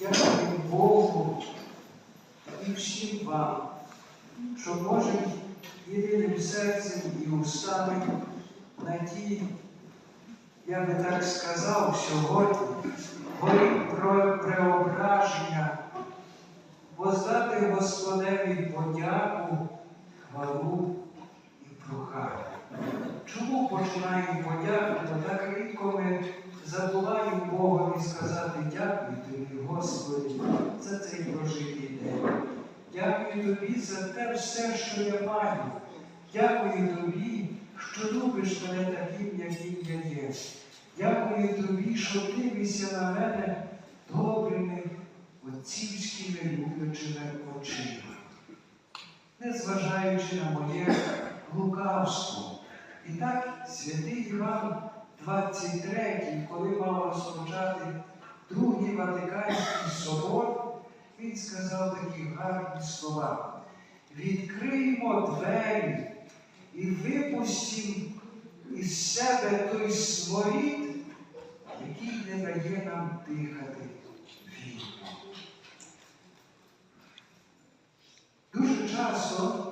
Дякую Богу і всім вам, що можемо єдиним серцем і устами надії, я би так сказав, сьогодні горіть про преображення, воздати Господеві подяку, хвалу і прохання. Чому починаємо подяку, то так рідко ми забуваємо Богові сказати дякую. Господи, за цей прожитий день. Дякую тобі за те все, що я маю. Дякую тобі, що любиш мене таким, яким я є. Дякую тобі, що дивишся на мене добрими, отцівськими люблячими очима. Незважаючи на моє лукавство. І так святий Іван 23, коли мав розпочати Другий Ватиканський собор, він сказав такі гарні слова. Відкриємо двері і випустимо із себе той сморід, який не дає нам дихати вільно. Дуже часто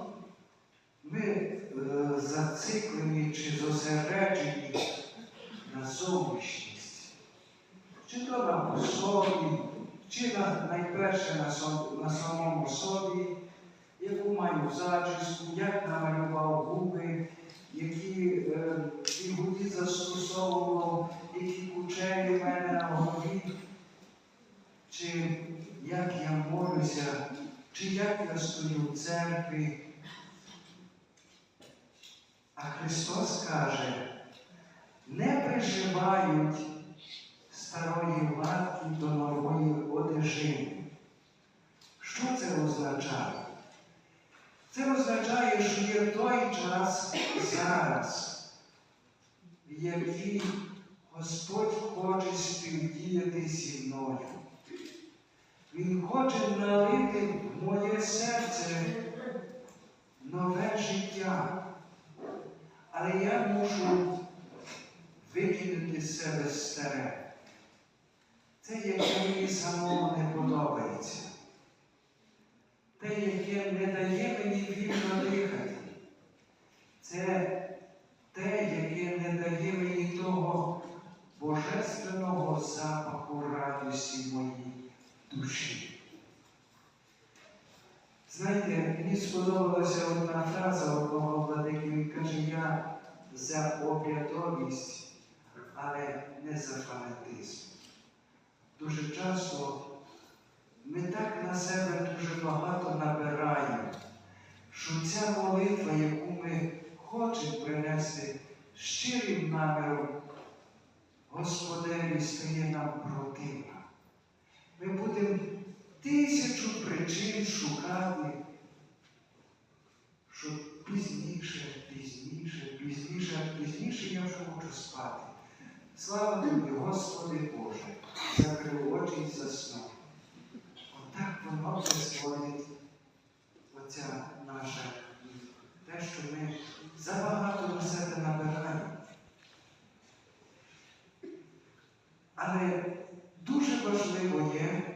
ми е, зациклені чи зосереджені на зовнішність, чи то на собі, чи на, найперше на, на самому собі, яку маю зачіску, як намалював губи, які е, бігуді застосовував, які кучері в мене на голові, чи як я молюся, чи як я стою в церкві. А Христос каже, не приживають старої владки до нової одежини. Що це означає? Це означає, що є той час зараз, в який Господь хоче співдіяти зі мною. Він хоче налити в моє серце нове життя. Але я мушу викинути з себе старе. Це, яке мені самому не подобається. Те, яке не дає мені вільно дихати. Це те, яке не дає мені того божественного запаху радості моїй душі. Знаєте, мені сподобалася одна фраза одного владики, він каже, я за обрядовість, але не за фанатизм. Дуже часто ми так на себе дуже багато набираємо, що ця молитва, яку ми хочемо принести щирим наміром, Господеві стає нам противна. Ми будемо тисячу причин шукати, що пізніше, пізніше, пізніше, пізніше я вже хочу спати. Слава тобі, Господи Боже, закрив очі і заснув. Отак воно призводить оця наша, те, що ми забагато на себе набираємо. Але дуже важливо є,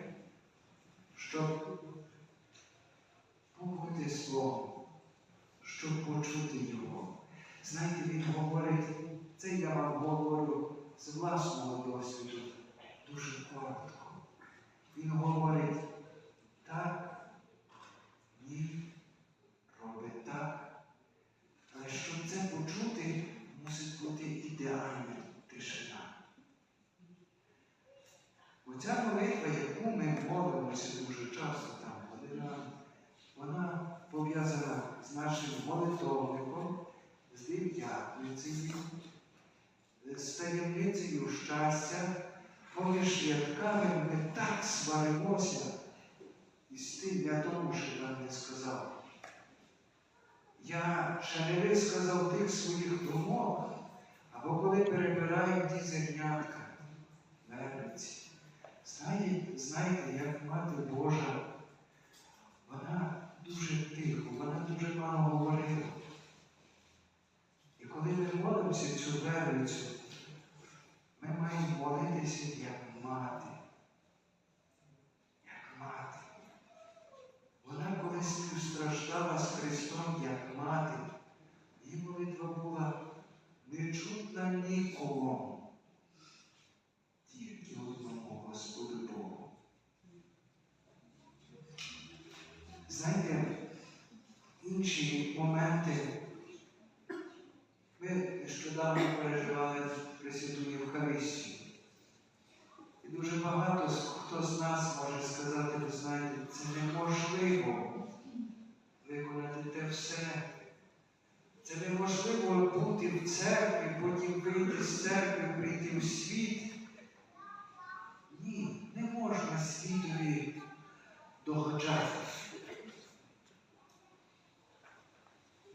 щоб побути Словом, щоб почути Його. Знаєте, він говорить, це я вам говорю з власного досвіду, дуже коротко. Він говорить так, ні, робить так. Але щоб це почути, мусить бути ідеальна тишина. Оця молитва, яку ми молимося дуже часто там, година, вона пов'язана з нашим молитовником, з дев'ятницею, з таємницею щастя, поміж рядками ми так сваримося. І з тим я тому що вам не сказав. Я ще не висказав тих своїх думок, або коли перебираю ті зернятка, верниці. Знаєте, як мати Божа, вона дуже тихо, вона дуже мало говорила. Коли ми молимося цю верницю, ми маємо молитися як мати. Як мати. Вона колись страждала з Христом, як мати. Її молитва була нечутна нікому. Тільки одному Господу Богу. Знаєте, інші моменти. Церкві, потім вийти з церкви, прийти в світ. Ні, не можна світові догоджати.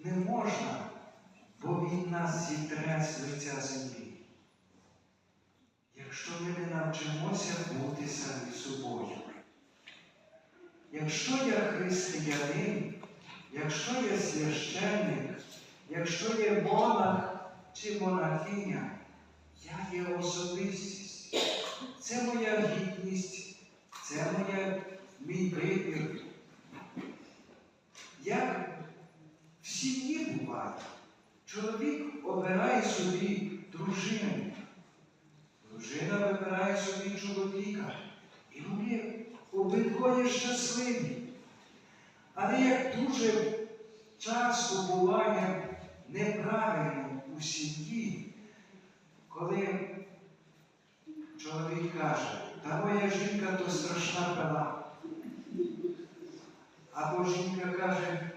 Не можна, бо він нас зітре з лиця землі. Якщо ми не навчимося бути самі собою. Якщо я християнин, якщо я священник, якщо є монах чи монахиня, я є особистість. Це моя гідність, це моя, мій вибір. Як в сім'ї буває, чоловік обирає собі дружину, дружина вибирає собі чоловіка. І вони обидвоє щасливі. Але як дуже часто буває неправильно у сім'ї, коли чоловік каже, та моя жінка то страшна пила. Або жінка каже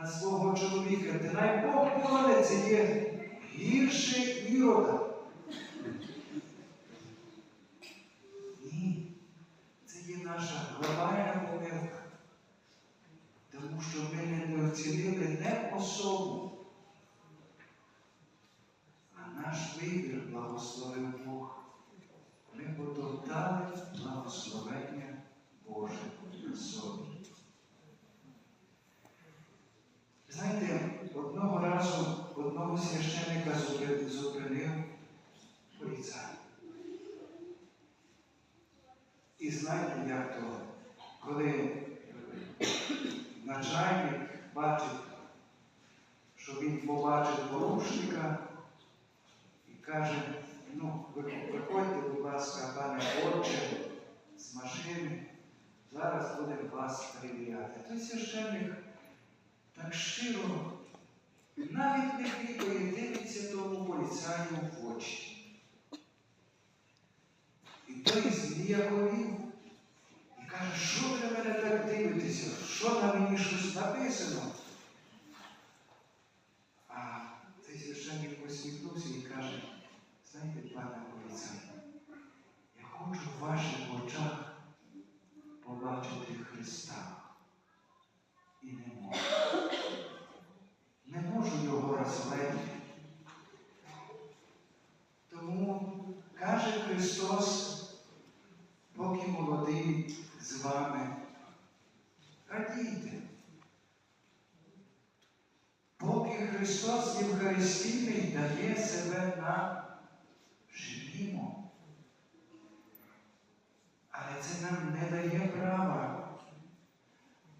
на свого чоловіка, ти най Бог помиле, є гірше ірода. Ні, це є наша глобальна помилка. Тому що ми не оцінили не особу, 9-го, коли е, начальник бачить, що він побачив порушника і каже, ну, приходьте будь ласка, пане отче, з машини, зараз будемо вас перевіряти. Той священник так щиро навіть не хлібає, дивиться тому поліцяю в очі. І той зніяковів каже, що ви на мене так дивитеся? Що на мені щось написано? А цей священник посміхнувся і каже, знаєте, пане поліцай, я хочу в ваших очах побачити Христа. І не можу. Не можу його розгледіти. Тому каже Христос, поки молодий з вами, радійте. Поки Христос Євхаристійний дає себе нам, живімо. Але це нам не дає права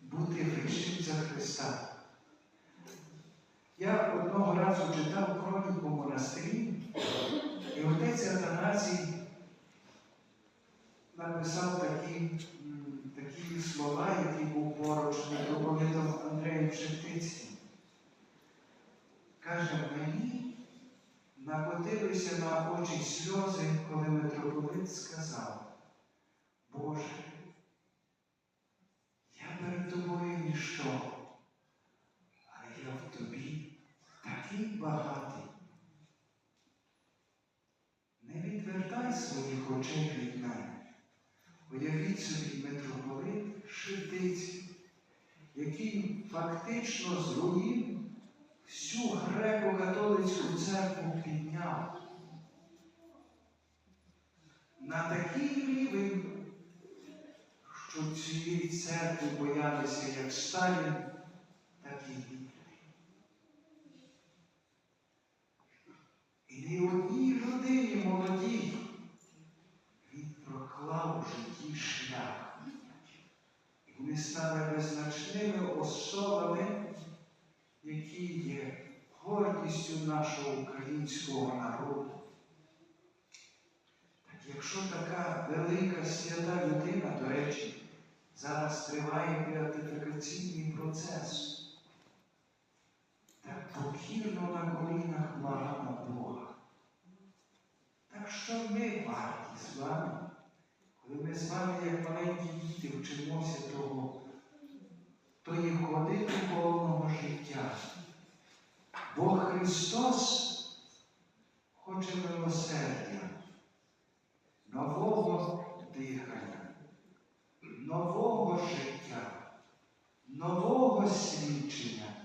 бути вищим за Христа. Я одного разу читав хроніку монастирі, і отець Атанасій написав такі, такі слова, які був поруч митрополитом Андреєм Шептицьким. Каже, мені накотилися на очі сльози, коли митрополит сказав, Боже, я перед тобою ніщо, але я в тобі такий багатий. Не відвертай своїх очей від мене. Уявіть собі митрополит який фактично з руїн всю греко-католицьку церкву підняв. На такий рівень, що цієї церкви боялися як Сталін, так і Гітлер. І І стали визначними особами, які є гордістю нашого українського народу. Так якщо така велика свята людина, до речі, зараз триває беатифікаційний процес, так покірно на колінах благала Бога. Так що ми варті з вами, коли ми з вами, як маленькі діти, вчимося того, тої ходи повного життя. Бо Христос хоче милосердя, нового дихання, нового життя, нового свідчення,